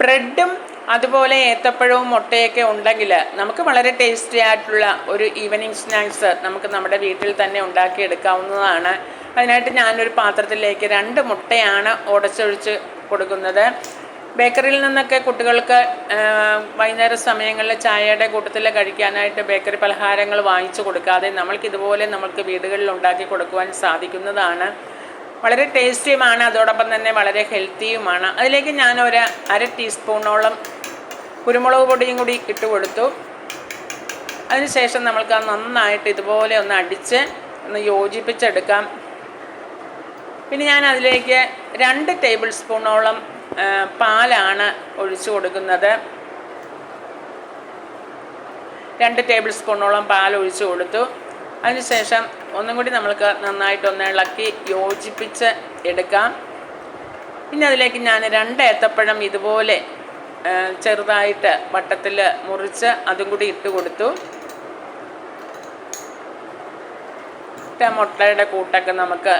ബ്രെഡും അതുപോലെ ഏത്തപ്പഴവും മുട്ടയൊക്കെ ഉണ്ടെങ്കിൽ നമുക്ക് വളരെ ടേസ്റ്റി ആയിട്ടുള്ള ഒരു ഈവനിങ് സ്നാക്സ് നമുക്ക് നമ്മുടെ വീട്ടിൽ തന്നെ ഉണ്ടാക്കിയെടുക്കാവുന്നതാണ്. അതിനായിട്ട് ഞാനൊരു പാത്രത്തിലേക്ക് രണ്ട് മുട്ടയാണ് ഉടച്ചൊഴിച്ച് കൊടുക്കുന്നത്. ബേക്കറിയിൽ നിന്നൊക്കെ കുട്ടികൾക്ക് വൈകുന്നേര സമയങ്ങളിൽ ചായയുടെ കൂട്ടത്തിൽ കഴിക്കാനായിട്ട് ബേക്കറി പലഹാരങ്ങൾ വാങ്ങിച്ചു കൊടുക്കാതെ നമ്മൾക്ക് ഇതുപോലെ നമുക്ക് വീടുകളിൽ ഉണ്ടാക്കി കൊടുക്കുവാൻ സാധിക്കുന്നതാണ്. വളരെ ടേസ്റ്റിയുമാണ് അതോടൊപ്പം തന്നെ വളരെ ഹെൽത്തിയുമാണ്. അതിലേക്ക് ഞാൻ ഒരു അര ടീസ്പൂണോളം കുരുമുളക് പൊടിയും കൂടി ഇട്ട് കൊടുത്തു. അതിനുശേഷം നമ്മൾക്ക് നന്നായിട്ട് ഇതുപോലെ ഒന്ന് അടിച്ച് ഒന്ന് യോജിപ്പിച്ചെടുക്കാം. പിന്നെ ഞാൻ അതിലേക്ക് രണ്ട് ടേബിൾ സ്പൂണോളം പാലാണ് ഒഴിച്ചു കൊടുക്കുന്നത്. രണ്ട് ടേബിൾ സ്പൂണോളം പാൽ ഒഴിച്ചു കൊടുത്തു. അതിനുശേഷം ഒന്നും കൂടി നമ്മൾക്ക് നന്നായിട്ടൊന്ന് ഇളക്കി യോജിപ്പിച്ച് എടുക്കാം. പിന്നെ അതിലേക്ക് ഞാൻ രണ്ട് ഏത്തപ്പഴം ഇതുപോലെ ചെറുതായിട്ട് വട്ടത്തിൽ മുറിച്ച് അതും കൂടി ഇട്ട് കൊടുത്തു. മുട്ടയുടെ കൂട്ടൊക്കെ നമുക്ക്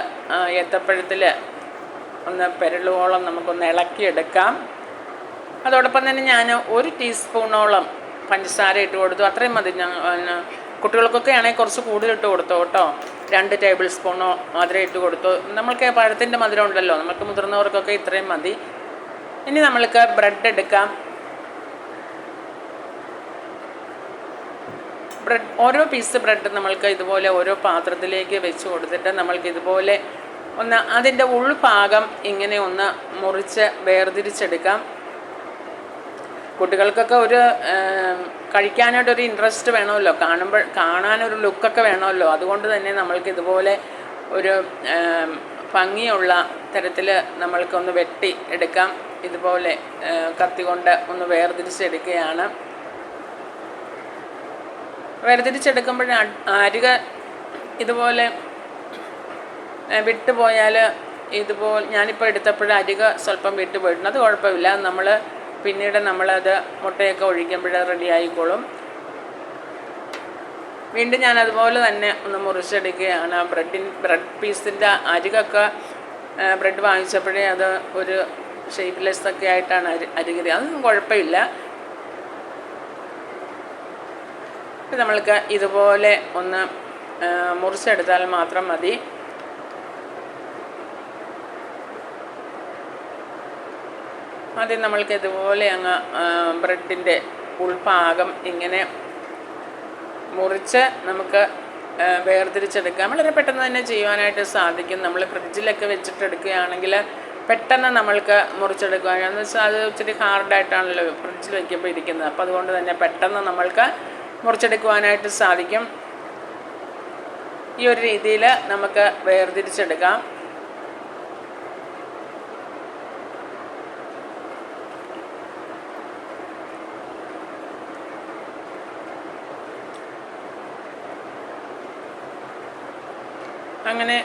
ഏത്തപ്പഴത്തിൽ ഒന്ന് പെരളുവോളം നമുക്കൊന്ന് ഇളക്കിയെടുക്കാം. അതോടൊപ്പം തന്നെ ഞാൻ ഒരു ടീസ്പൂണോളം പഞ്ചസാര ഇട്ട് കൊടുത്തു. അത്രയും മതി ഞാൻ കുട്ടികൾക്കൊക്കെ ആണെങ്കിൽ കുറച്ച് കൂടുതലിട്ട് കൊടുത്തോ കേട്ടോ. രണ്ട് ടേബിൾ സ്പൂണോ മധുരം ഇട്ട് കൊടുത്തു. നമ്മൾക്ക് പഴത്തിന്റെ മധുരം ഉണ്ടല്ലോ. നമുക്ക് മുതിർന്നവർക്കൊക്കെ ഇത്രയും മതി. ഇനി നമ്മൾക്ക് ബ്രെഡ് എടുക്കാം. ബ്രെഡ് ഓരോ പീസ് ബ്രെഡ് നമ്മൾക്ക് ഇതുപോലെ ഓരോ പാത്രത്തിലേക്ക് വെച്ച് കൊടുത്തിട്ട് നമ്മൾക്ക് ഇതുപോലെ ഒന്ന് അതിന്റെ ഉൾഭാഗം ഇങ്ങനെ ഒന്ന് മുറിച്ച് വേർതിരിച്ചെടുക്കാം. കുട്ടികൾക്കൊക്കെ ഒരു കഴിക്കാനായിട്ടൊരു ഇൻട്രസ്റ്റ് വേണമല്ലോ. കാണുമ്പോൾ കാണാനൊരു ലുക്കൊക്കെ വേണമല്ലോ. അതുകൊണ്ട് തന്നെ നമ്മൾക്ക് ഇതുപോലെ ഒരു ഭംഗിയുള്ള തരത്തിൽ നമ്മൾക്കൊന്ന് വെട്ടി എടുക്കാം. ഇതുപോലെ കത്തി കൊണ്ട് ഒന്ന് വേർതിരിച്ചെടുക്കുകയാണ്. വേർതിരിച്ചെടുക്കുമ്പോൾ അരിക ഇതുപോലെ വിട്ടുപോയാൽ ഇതുപോലെ ഞാനിപ്പോൾ എടുത്തപ്പോൾ അരിക സ്വല്പം വിട്ടുപോയിട്ടുണ്ട്. അത് കുഴപ്പമില്ല. നമ്മൾ പിന്നീട് നമ്മളത് മുട്ടയൊക്കെ ഒഴിക്കുമ്പോൾ റെഡി ആയിക്കോളും വീണ്ടും ഞാൻ അതുപോലെ തന്നെ ഒന്ന് മുറിച്ചെടുക്കുകയാണ്. ബ്രെഡിൻ ബ്രെഡ് പീസിന്റെ അരികൊക്കെ ബ്രെഡ് വാങ്ങിച്ചപ്പോഴേ അത് ഒരു ഷേപ്പ്ലെസ് ഒക്കെ ആയിട്ടാണ് അരി അരികരി അതൊന്നും കുഴപ്പമില്ല. നമ്മൾക്ക് ഇതുപോലെ ഒന്ന് മുറിച്ചെടുത്താൽ മാത്രം മതി. ആദ്യം നമ്മൾക്ക് ഇതുപോലെ അങ്ങ് ബ്രെഡിന്റെ ഉൾഭാഗം ഇങ്ങനെ മുറിച്ച് നമുക്ക് വേർതിരിച്ചെടുക്കാം. വളരെ പെട്ടെന്ന് തന്നെ ചെയ്യുവാനായിട്ട് സാധിക്കും. നമ്മൾ ഫ്രിഡ്ജിലൊക്കെ വെച്ചിട്ടെടുക്കുകയാണെങ്കിൽ പെട്ടെന്ന് നമ്മൾക്ക് മുറിച്ചെടുക്കുക. എന്ന് വെച്ചാൽ അത് ഇച്ചിരി ഹാർഡായിട്ടാണല്ലോ ഫ്രിഡ്ജിൽ വയ്ക്കുമ്പോൾ ഇരിക്കുന്നത്. അപ്പോൾ അതുകൊണ്ട് തന്നെ പെട്ടെന്ന് നമ്മൾക്ക് മുറിച്ചെടുക്കുവാനായിട്ട് സാധിക്കും. ഈ ഒരു രീതിയിൽ നമുക്ക് വേർതിരിച്ചെടുക്കാം. അങ്ങനെ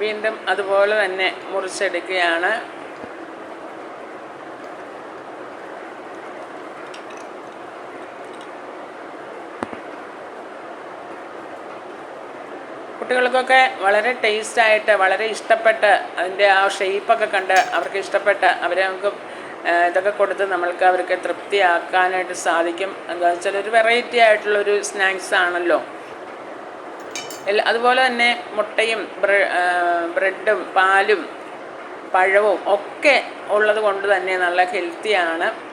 വീണ്ടും അതുപോലെ തന്നെ മുറിച്ചെടുക്കുകയാണ്. കുട്ടികൾക്കൊക്കെ വളരെ ടേസ്റ്റായിട്ട് വളരെ ഇഷ്ടപ്പെട്ട് അതിന്റെ ആ ഷെയ്പ്പൊക്കെ കണ്ട് അവർക്ക് ഇഷ്ടപ്പെട്ട് അവരെ നമുക്ക് ഇതൊക്കെ കൊടുത്ത് നമ്മൾക്ക് അവർക്ക് തൃപ്തിയാക്കാനായിട്ട് സാധിക്കും. എന്താണെന്ന് വെച്ചാൽ ഒരു വെറൈറ്റി ആയിട്ടുള്ളൊരു സ്നാക്സ് ആണല്ലോ എല്ലാ അതുപോലെ തന്നെ മുട്ടയും ബ്ര- ബ്രെഡും പാലും പഴവും ഒക്കെ ഉള്ളത് കൊണ്ട് തന്നെ നല്ല ഹെൽത്തിയാണ്.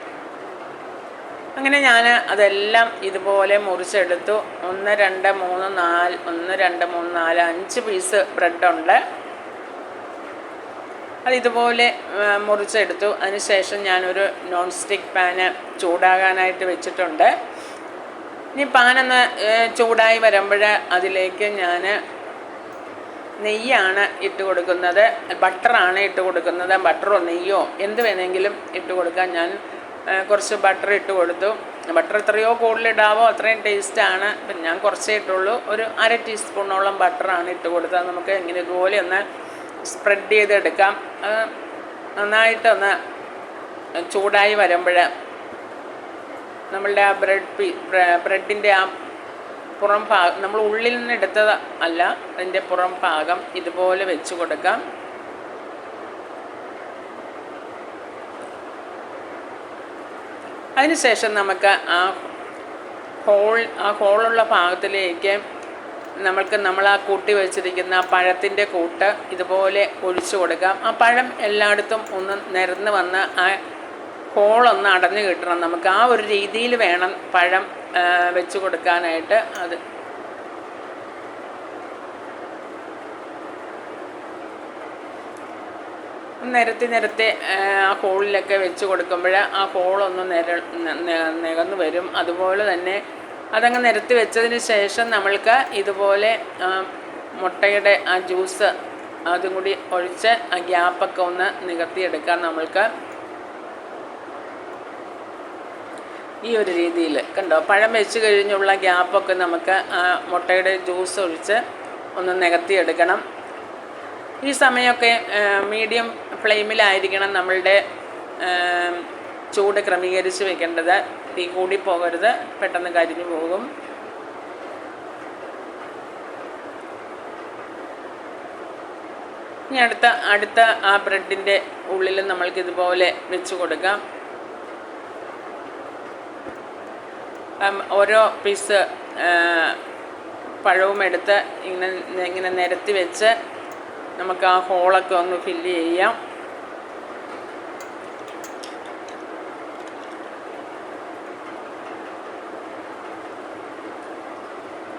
അങ്ങനെ ഞാൻ അതെല്ലാം ഇതുപോലെ മുറിച്ചെടുത്തു. ഒന്ന് രണ്ട് മൂന്ന് നാല് ഒന്ന് രണ്ട് മൂന്ന് നാല് അഞ്ച് പീസ് ബ്രെഡുണ്ട്. അതിതുപോലെ മുറിച്ചെടുത്തു. അതിനുശേഷം ഞാനൊരു നോൺ സ്റ്റിക്ക് പാന് ചൂടാകാനായിട്ട് വെച്ചിട്ടുണ്ട്. ഇനി പാനൊന്ന് ചൂടായി വരുമ്പോൾ അതിലേക്ക് ഞാൻ നെയ്യാണ് ഇട്ട് കൊടുക്കുന്നത്. ബട്ടറാണ് ഇട്ട് കൊടുക്കുന്നത്. ബട്ടറോ നെയ്യോ എന്ത് വേണമെങ്കിലും ഇട്ട് കൊടുക്കാൻ ഞാൻ കുറച്ച് ബട്ടർ ഇട്ട് കൊടുത്തു. ബട്ടർ എത്രയോ കൂടുതലിടാവോ അത്രയും ടേസ്റ്റാണ്. പിന്നെ ഞാൻ കുറച്ചേ ഇട്ടുള്ളൂ. ഒരു അര ടീസ്പൂണോളം ബട്ടറാണ് ഇട്ട് കൊടുത്താൽ നമുക്ക് ഇങ്ങനെ ഇതുപോലെ ഒന്ന് സ്പ്രെഡ് ചെയ്തെടുക്കാം. നന്നായിട്ടൊന്ന് ചൂടായി വരുമ്പോൾ നമ്മളുടെ ആ ബ്രെഡ് പി ബ്രെഡിന്റെ ആ പുറം ഭാഗം നമ്മൾ ഉള്ളിൽ നിന്ന് എടുത്തത് അല്ല അതിന്റെ പുറം ഭാഗം ഇതുപോലെ വെച്ച് കൊടുക്കാം. അതിനുശേഷം നമുക്ക് ആ ഹോൾ ആ ഹോളുള്ള ഭാഗത്തിലേക്ക് നമ്മൾക്ക് നമ്മൾ ആ കൂട്ടി വെച്ചിരിക്കുന്ന ആ പഴത്തിന്റെ കൂട്ട് ഇതുപോലെ ഒഴിച്ചു കൊടുക്കാം. ആ പഴം എല്ലായിടത്തും ഒന്ന് നിരന്ന് വന്ന് ആ ഹോളൊന്ന് അടഞ്ഞു കിട്ടണം. നമുക്ക് ആ ഒരു രീതിയിൽ വേണം പഴം വെച്ച് കൊടുക്കാനായിട്ട് അത്. നിരത്തി നിരത്തി ആ, ഹോളിലൊക്കെ വെച്ച് കൊടുക്കുമ്പോൾ ആ ഹോളൊന്ന് നിര നികന്ന് വരും. അതുപോലെ തന്നെ അതങ്ങ് നിരത്തി വെച്ചതിന് ശേഷം നമ്മൾക്ക് ഇതുപോലെ മുട്ടയുടെ ആ ജ്യൂസ് അതും കൂടി ഒഴിച്ച് ആ ഗ്യാപ്പൊക്കെ ഒന്ന് നികത്തിയെടുക്കാൻ നമ്മൾക്ക്. ഈ ഒരു രീതിയിൽ. കണ്ടോ? പഴം വെച്ച് കഴിഞ്ഞുള്ള ഗ്യാപ്പൊക്കെ നമുക്ക് ആ മുട്ടയുടെ ജ്യൂസ് ഒഴിച്ച് ഒന്ന് നികത്തിയെടുക്കണം. ഈ സമയമൊക്കെ മീഡിയം ഫ്ലെയിമിലായിരിക്കണം നമ്മളുടെ ചൂട് ക്രമീകരിച്ച് വെക്കേണ്ടത്. തീ കൂടി പോകരുത് പെട്ടെന്ന് കരിഞ്ഞു പോകും. ഇനി അടുത്ത അടുത്ത ആ ബ്രെഡിന്റെ ഉള്ളിൽ നമ്മൾക്ക് ഇതുപോലെ വെച്ച് കൊടുക്കാം. ഓരോ പീസ് പഴവും എടുത്ത് ഇങ്ങനെ ഇങ്ങനെ നിരത്തി വെച്ച് നമുക്ക് ആ ഹോളൊക്കെ ഒന്ന് ഫില്ല് ചെയ്യാം.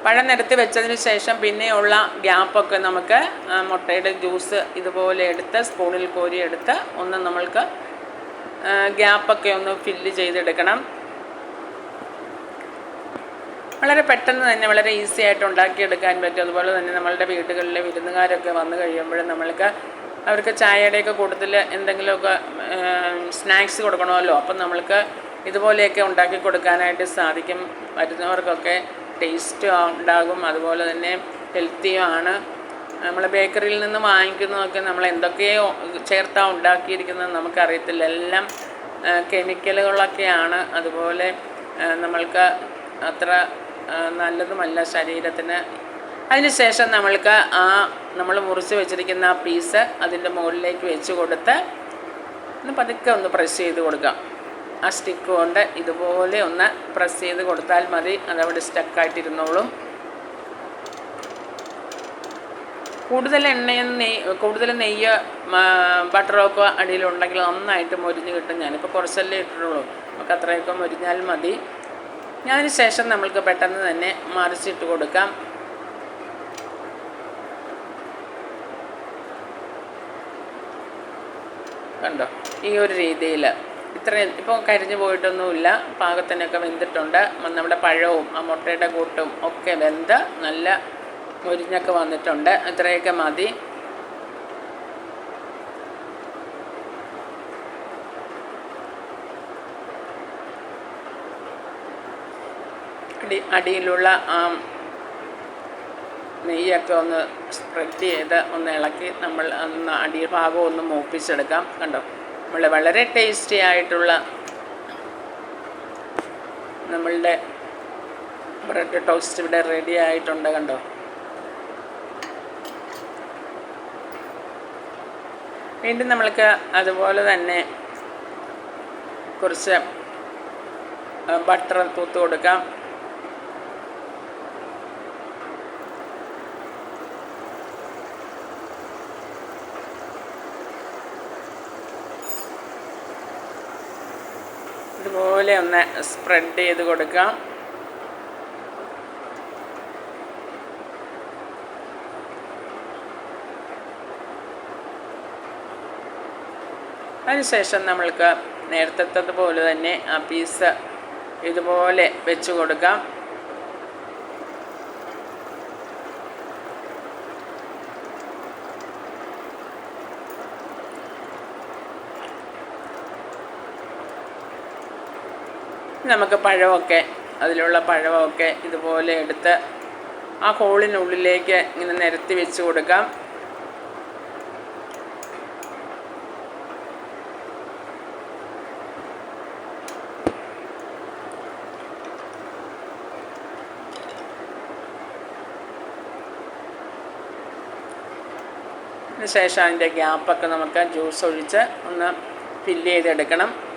പഴം നിരത്തി വെച്ചതിന് ശേഷം പിന്നെയുള്ള ഗ്യാപ്പൊക്കെ നമുക്ക് മുട്ടയുടെ ജ്യൂസ് ഇതുപോലെ എടുത്ത് സ്പൂണിൽ കോരി എടുത്ത് ഒന്ന് നമ്മൾക്ക് ഗ്യാപ്പൊക്കെ ഒന്ന് ഫില്ല് ചെയ്തെടുക്കണം. വളരെ പെട്ടെന്ന് തന്നെ വളരെ ഈസി ആയിട്ട് ഉണ്ടാക്കിയെടുക്കാൻ പറ്റും. അതുപോലെ തന്നെ നമ്മളുടെ വീടുകളിലെ വിരുന്നുകാരൊക്കെ വന്നു കഴിയുമ്പോൾ നമ്മൾക്ക് അവർക്ക് ചായയുടെയൊക്കെ കൂടുതൽ എന്തെങ്കിലുമൊക്കെ സ്നാക്സ് കൊടുക്കണമല്ലോ. അപ്പം നമ്മൾക്ക് ഇതുപോലെയൊക്കെ ഉണ്ടാക്കി കൊടുക്കാനായിട്ട് സാധിക്കും. വരുന്നവർക്കൊക്കെ ടേസ്റ്റ് ഉണ്ടാകും. അതുപോലെ തന്നെ ഹെൽത്തിയും ആണ്. നമ്മൾ ബേക്കറിയിൽ നിന്ന് വാങ്ങിക്കുന്നതൊക്കെ നമ്മൾ എന്തൊക്കെയോ ചേർത്താ ഉണ്ടാക്കിയിരിക്കുന്നത് നമുക്കറിയത്തില്ല. എല്ലാം കെമിക്കലുകളൊക്കെയാണ്. അതുപോലെ നമ്മൾക്ക് അത്ര നല്ലതുമല്ല ശരീരത്തിന്. അതിനുശേഷം നമ്മൾക്ക് ആ നമ്മൾ മുറിച്ച് വെച്ചിരിക്കുന്ന ആ പീസ് അതിന്റെ മുകളിലേക്ക് വെച്ച് കൊടുത്ത് ഒന്ന് പതുക്കെ ഒന്ന് പ്രസ് ചെയ്ത് കൊടുക്കാം. ആ സ്റ്റിക്ക് കൊണ്ട് ഇതുപോലെ ഒന്ന് പ്രസ് ചെയ്ത് കൊടുത്താൽ മതി. അതവിടെ സ്റ്റക്കായിട്ടിരുന്നോളും കൂടുതൽ എണ്ണയും നെയ്യ് കൂടുതൽ നെയ്യ് ബട്ടറൊക്കെ അടിയിലുണ്ടെങ്കിൽ നന്നായിട്ട് മൊരിഞ്ഞ് കിട്ടും. ഞാനിപ്പോൾ കുറച്ചല്ലേ ഇട്ടിട്ടുള്ളൂ. നമുക്ക് അത്രയൊക്കെ മൊരിഞ്ഞാൽ മതി. ഞാൻ അതിന് ശേഷം നമ്മൾക്ക് പെട്ടെന്ന് തന്നെ മറിച്ചിട്ട് കൊടുക്കാം. കണ്ടോ? ഈ ഒരു രീതിയിൽ ഇത്രയും ഇപ്പോൾ കരിഞ്ഞു പോയിട്ടൊന്നുമില്ല. പാകത്തിനൊക്കെ വെന്തിട്ടുണ്ട്. നമ്മുടെ പഴവും ആ മുട്ടയുടെ കൂട്ടും ഒക്കെ വെന്ത് നല്ല മുരിഞ്ഞൊക്കെ വന്നിട്ടുണ്ട്. ഇത്രയൊക്കെ മതി. അടി അടിയിലുള്ള ആ നെയ്യൊക്കെ ഒന്ന് സ്പ്രെഡ് ചെയ്ത് ഒന്ന് ഇളക്കി നമ്മൾ ഒന്ന് അടിഭാഗം ഒന്ന് മൂപ്പിച്ചെടുക്കാം. കണ്ടോ? നമ്മൾ വളരെ ടേസ്റ്റി ആയിട്ടുള്ള നമ്മളുടെ ബ്രെഡ് ടോസ്റ്റ് ഇവിടെ റെഡി ആയിട്ടുണ്ട് കണ്ടോ? വീണ്ടും നമ്മൾക്ക് അതുപോലെ തന്നെ കുറച്ച് ബട്ടർ തൂത്ത് കൊടുക്കാം. ഇതുപോലെ ഒന്ന് സ്പ്രെഡ് ചെയ്ത് കൊടുക്കാം. അതിനുശേഷം നമ്മൾക്ക് നേരത്തെ പോലെ തന്നെ ആ പീസ് ഇതുപോലെ വെച്ച് കൊടുക്കാം. നമുക്ക് പഴമൊക്കെ അതിലുള്ള പഴമൊക്കെ ഇതുപോലെ എടുത്ത് ആ ഹോളിനുള്ളിലേക്ക് ഇങ്ങനെ നിരത്തി വെച്ച് കൊടുക്കാം. ശേഷം അതിന്റെ ഗ്യാപ്പൊക്കെ നമുക്ക് ജ്യൂസ് ഒഴിച്ച് ഒന്ന് ഫില്ല് ചെയ്തെടുക്കണം.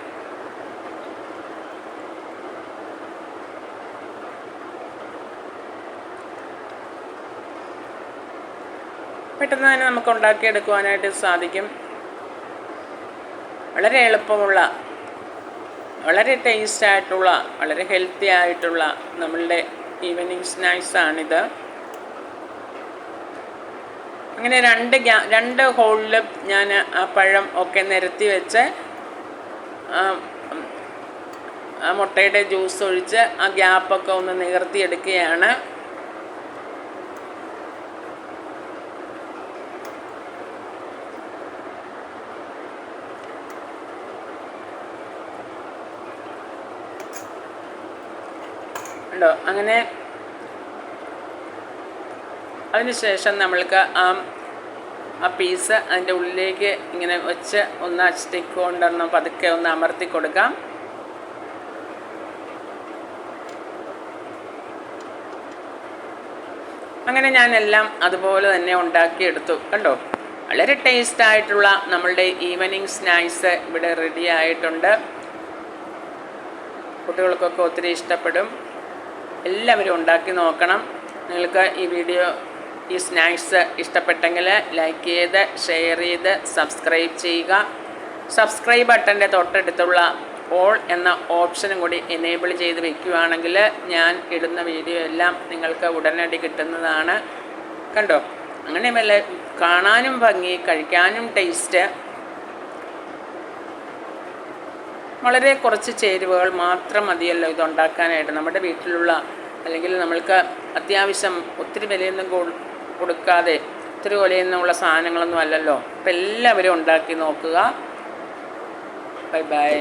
പെട്ടെന്ന് തന്നെ നമുക്ക് ഉണ്ടാക്കിയെടുക്കുവാനായിട്ട് സാധിക്കും. വളരെ എളുപ്പമുള്ള വളരെ ടേസ്റ്റായിട്ടുള്ള വളരെ ഹെൽത്തി ആയിട്ടുള്ള നമ്മളുടെ ഈവനിങ് സ്നാക്സാണിത്. അങ്ങനെ രണ്ട് ഗ്യാ രണ്ട് ഹോളിൽ ഞാൻ ആ പഴം ഒക്കെ നിരത്തി വെച്ച് മുട്ടയുടെ ജ്യൂസ് ഒഴിച്ച് ആ ഗ്യാപ്പൊക്കെ ഒന്ന് നികർത്തിയെടുക്കുകയാണ്. ഉണ്ടോ? അങ്ങനെ അതിനുശേഷം നമ്മൾക്ക് ആ ആ പീസ് അതിന്റെ ഉള്ളിലേക്ക് ഇങ്ങനെ വെച്ച് ഒന്ന് സ്റ്റിക്ക് പതുക്കെ ഒന്ന് അമർത്തി കൊടുക്കാം. അങ്ങനെ ഞാനെല്ലാം അതുപോലെ തന്നെ ഉണ്ടാക്കിയെടുത്തു കണ്ടോ? വളരെ ടേസ്റ്റ് ആയിട്ടുള്ള നമ്മളുടെ ഈവനിങ് സ്നാക്സ് ഇവിടെ റെഡി ആയിട്ടുണ്ട്. കുട്ടികൾക്കൊക്കെ ഒത്തിരി ഇഷ്ടപ്പെടും. എല്ലാവരും ഉണ്ടാക്കി നോക്കണം. നിങ്ങൾക്ക് ഈ വീഡിയോ ഈ സ്നാക്സ് ഇഷ്ടപ്പെട്ടെങ്കിൽ ലൈക്ക് ചെയ്ത് ഷെയർ ചെയ്ത് സബ്സ്ക്രൈബ് ചെയ്യുക. സബ്സ്ക്രൈബ് ബട്ടന്റെ തൊട്ടടുത്തുള്ള ഓൾ എന്ന ഓപ്ഷനും കൂടി എനേബിൾ ചെയ്ത് വെക്കുകയാണെങ്കിൽ ഞാൻ ഇടുന്ന വീഡിയോ എല്ലാം നിങ്ങൾക്ക് ഉടനടി കിട്ടുന്നതാണ്. കണ്ടോ? അങ്ങനെ വല്ല കാണാനും ഭംഗി കഴിക്കാനും ടേസ്റ്റ് വളരെ കുറച്ച് ചേരുവകൾ മാത്രം മതിയല്ലോ ഇതുണ്ടാക്കാനായിട്ട്. നമ്മുടെ വീട്ടിലുള്ള അല്ലെങ്കിൽ നമ്മൾക്ക് അത്യാവശ്യം ഒത്തിരി വിലയൊന്നും കൊടുക്കാതെ ഒത്തിരി വിലയൊന്നുമുള്ള സാധനങ്ങളൊന്നും അല്ലല്ലോ. അപ്പം എല്ലാവരും ഉണ്ടാക്കി നോക്കുക. Bye bye.